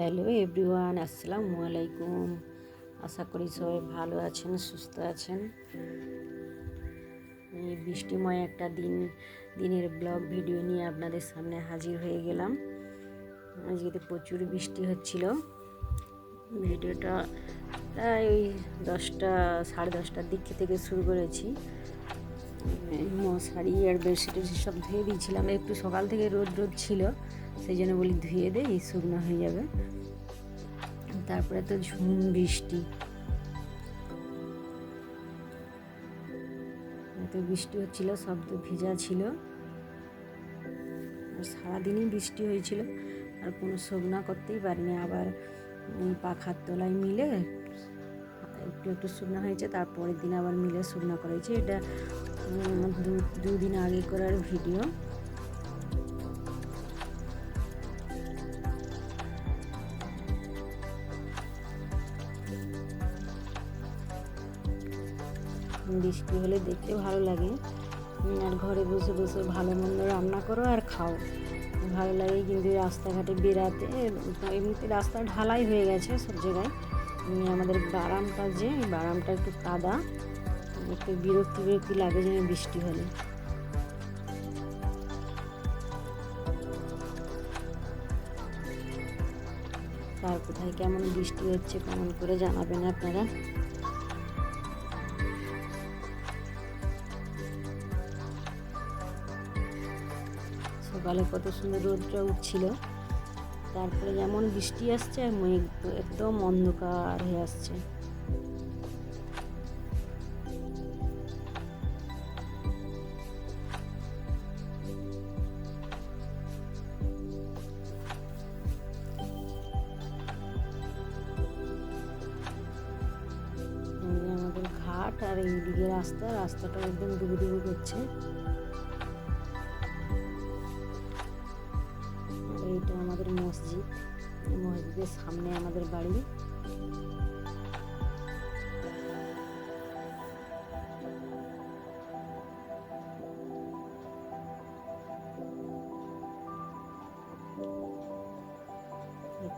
Hello everyone, আসসালামু আলাইকুম। আশা করি সবাই ভালো আছেন, সুস্থ আছেন। এই বৃষ্টিময় একটা দিন, দিনের ব্লগ, ভিডিও নিয়ে আপনাদের সামনে হাজির হয়ে গেলাম। আজকে তো প্রচুর বৃষ্টি হচ্ছিল। ভিডিওটা প্রায় ওই দশটা, সাড়ে দশটার দিক থেকে শুরু করেছি। মশারি আর বেডশিট সব ধুয়ে দিয়েছিলাম, একটু সকাল থেকে রোদ রোদ ছিল। সেই জন্য বলি ধুয়ে দে, এই শুকনো হয়ে যাবে। তারপরে তো ঝুম বৃষ্টি। এত বৃষ্টি হচ্ছিল, সব তো ভেজা ছিল। সারাদিনই বৃষ্টি হয়েছিল, আর কোনো শুকনা করতেই পারিনি। আবার পাখার তলায় মিলে একটু একটু শুকনো হয়েছে, তারপরের দিন আবার মিলে শুকনো করেছে। এটা দু- দুদিন আগে করার ভিডিও। বৃষ্টি হলে দেখতে ভালো লাগে। আর ঘরে বসে বসে ভালো মন্দ রান্না করো আর খাও। ভালো লাগে কিন্তু রাস্তাঘাটে বেরাতে এমনিতে রাস্তা ঢালাই হয়ে গেছে সব জায়গায়। আমাদের বারামটা যে বারামটা একটু কাদা, একটু বিরক্তি বিরক্তি লাগে যেন বৃষ্টি হলে। কার কোথায় কেমন বৃষ্টি হচ্ছে কেমন করে জানাবেন আপনারা। সকালে কত সুন্দর রোদটা উঠছিল। তারপরে যেমন বৃষ্টি আসছে মেঘ একদম অন্ধকার হয়ে আসছে। আমাদের ঘাট আর এইদিকে রাস্তা রাস্তাটা একদম ডুবু ডুবু করছে। মসজিদের সামনে আমাদের বাড়ি।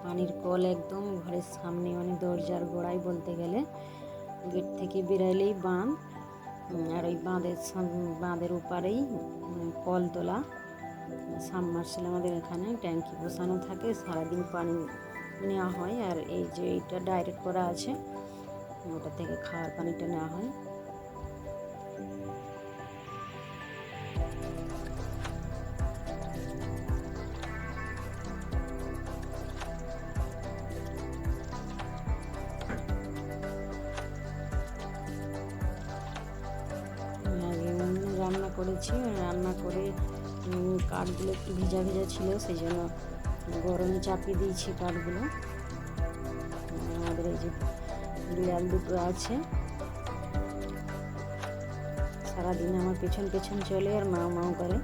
পানির কল একদম ঘরের সামনে মানে দরজার গোড়ায় বলতে গেলে। গেট থেকে বেরাইলেই বাঁধ আর ওই বাঁধের বাঁধের ওপারেই উম, কলতলা। সাবমার্সেল আমাদের এখানে ট্যাঙ্কি বসানো থাকে সারাদিন পানি নেওয়া হয় আর এই যে এইটা ডাইরেক্ট করা আছে, ওটা থেকে খাওয়ার পানিটা নেওয়া হয়। রান্না করেছি রান্না করে কাঠগুলো একটু ভিজা ভিজা ছিল, সেই জন্য গরমে চাপিয়ে দিয়েছি কাঠগুলো আমাদের এই যে বিড়াল দুটো আছে। সারাদিন আমার পেছন পেছন চলে আর মাও মাও করে।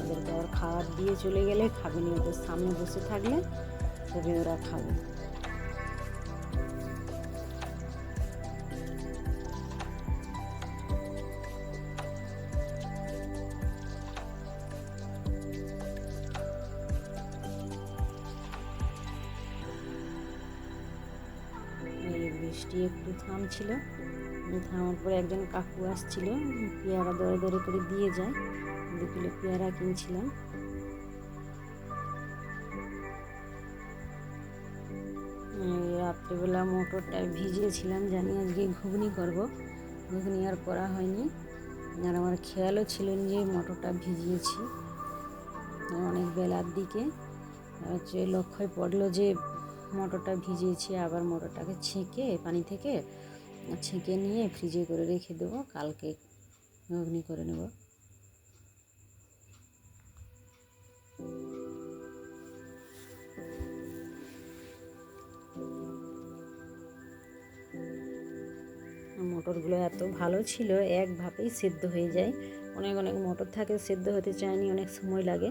ওদেরকে আবার খাবার দিয়ে চলে গেলে খাবে নি, ওদের সামনে বসে থাকলে তবে ওরা খাবে। বৃষ্টি একটু থামছিল। থামার পরে একজন কাকু আসছিল, পেয়ারা দরে দরে করে দিয়ে যায়। দু কিলো পেয়ারা কিনছিলাম। রাত্রেবেলা মোটরটা ভিজিয়েছিলাম, জানি আজকে ঘুগনি করব। ঘুগনি আর করা হয়নি। আর আমার খেয়ালও ছিল যে মোটরটা ভিজিয়েছি। অনেক বেলার দিকে হচ্ছে লক্ষ্যই পড়ল যে মোটরটা ভিজিয়েছি, আবার মটরটাকে ছেঁকে, পানি থেকে ছেঁকে নিয়ে ফ্রিজে করে রেখে দেবো। কালকে ঘুগনি করে নেব। মটরগুলো এত ভালো ছিল, এক ভাবেই সেদ্ধ হয়ে যায়। অনেক অনেক মটর থাকে, সেদ্ধ হতে চায়নি, অনেক সময় লাগে।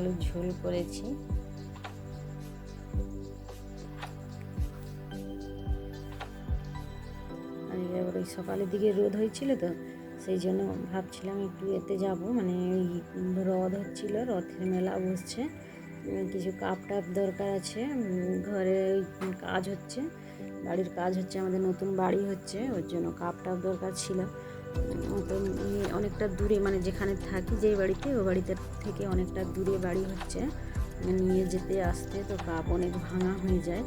আলুর ঝোল করেছি। ওই সকালের দিকে রোদ হয়েছিল তো, সেই জন্য ভাবছিলাম একটু এতে যাব। মানে ওই রথ হচ্ছিল, রথের মেলা বসছে। কিছু কাপ টাপ দরকার আছে। ঘরে কাজ হচ্ছে, বাড়ির কাজ হচ্ছে, আমাদের নতুন বাড়ি হচ্ছে, ওর জন্য কাপ টাপ দরকার ছিল। অনেকটা দূরে মানে যেখানে থাকি যেই বাড়িতে, ও বাড়িতে থেকে অনেকটা দূরে বাড়ি হচ্ছে। নিয়ে যেতে আসতে তো কাপ অনেক ভাঙা হয়ে যায়।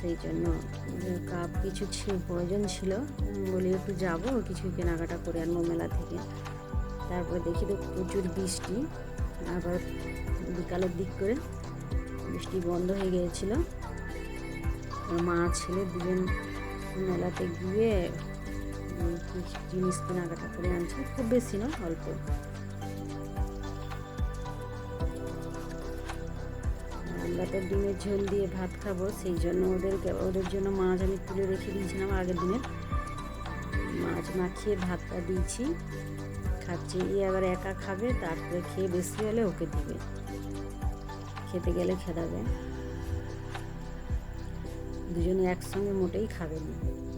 সেই জন্য কাপ কিছু প্রয়োজন ছিল। বলি একটু যাব কিছু কেনাকাটা করে আনব মেলা থেকে। তারপরে দেখি তো প্রচুর বৃষ্টি। আবার বিকালের দিক করে বৃষ্টি বন্ধ হয়ে গিয়েছিল। মা, ছেলে দুজন মেলাতে গিয়ে জিনিস কেনাকাটা করে আনছে। খুব বেশি না, অল্প। আমরা ডিমের ঝোল দিয়ে ভাত খাব, সেই জন্য ওদেরকে, ওদের জন্য মাছ আমি তুলে রেখে দিয়েছিলাম আগের দিনের। মাছ মাখিয়ে ভাতটা দিয়েছি। খাচ্ছে ই আবার একা খাবে, তারপরে খেয়ে বেশি হলে ওকে দেবে। খেতে গেলে খেদাবে। দুজনে একসঙ্গে মোটেই খাবে না।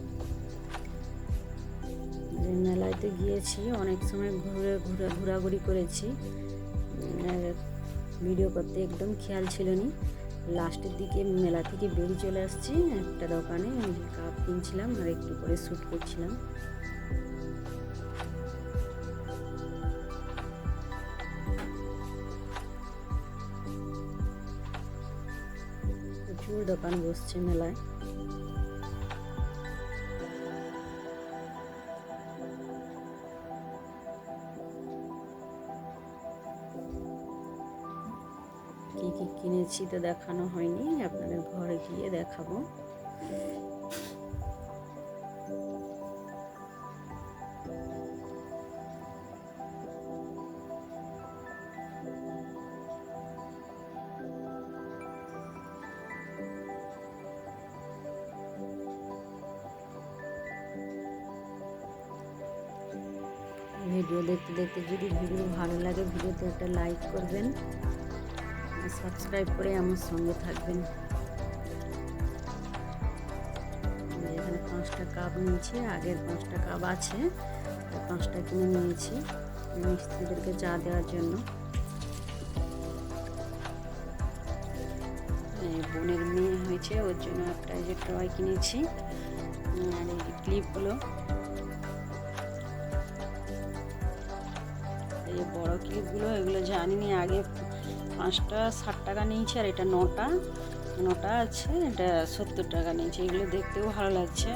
মেলাতে গিয়েছি, অনেক সময় ঘুরে ঘুরে ঘোরাঘুরি করেছি। ভিডিও করতে একদম খেয়াল ছিল না। লাস্টের দিকে মেলা থেকে বেরিয়ে চলে আসছি, একটা দোকানে কাপ কিনছিলাম আর একটু করে শ্যুট করছিলাম। প্রচুর দোকান বসছে মেলায়। কি তো দেখানো হয়নি, আপনাদের ঘরে গিয়ে দেখাবো। ভিডিও দেখতে দেখতে যদি ভিডিও ভালো লাগে, ভিডিওতে একটা লাইক করবেন। সাবস্ক্রাইব করে আমার সঙ্গে থাকবেন। এখানে পাঁচটা কাপ নিয়েছি, আগের পাঁচটা কাপ আছে পাঁচটা কিনে নিয়েছি মিস্ত্রিদেরকে চা দেওয়ার জন্য। বোনের মেয়ে হয়েছে, ওর জন্য একটা যে টয় কিনেছি। আর এই ক্লিপগুলো এই বড় ক্লিপগুলো এগুলো জানিনি, আগে পাঁচটা ষাট টাকা নিয়েছি আর এটা নটা। নটা আছে, এটা সত্তর টাকা নিয়েছি। এগুলো দেখতেও ভালো লাগছে।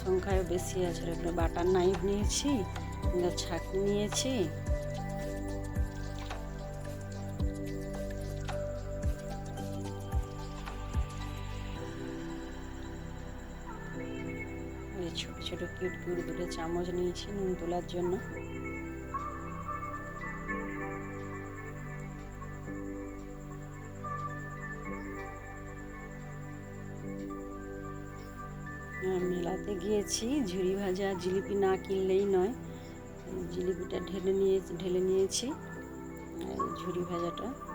সংখ্যায় বেশি আছে। এগুলো বাটার নাইফ নিয়েছি ছাঁকনি নিয়েছি। ছোট ছোট, কিউট কিউট দুটো চামচ নিয়েছি নুন তোলার জন্য। মেলাতে গিয়েছি। ঝুড়ি ভাজা, জিলিপি না কিনলেই নয়। জিলিপিটা ঢেলে নিয়ে ঢেলে নিয়েছি। ঝুড়ি ভাজাটা।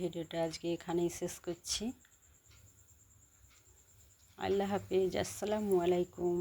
ভিডিওটা আজকে এখানেই শেষ করছি। আল্লাহ হাফিজ আসসালামু আলাইকুম।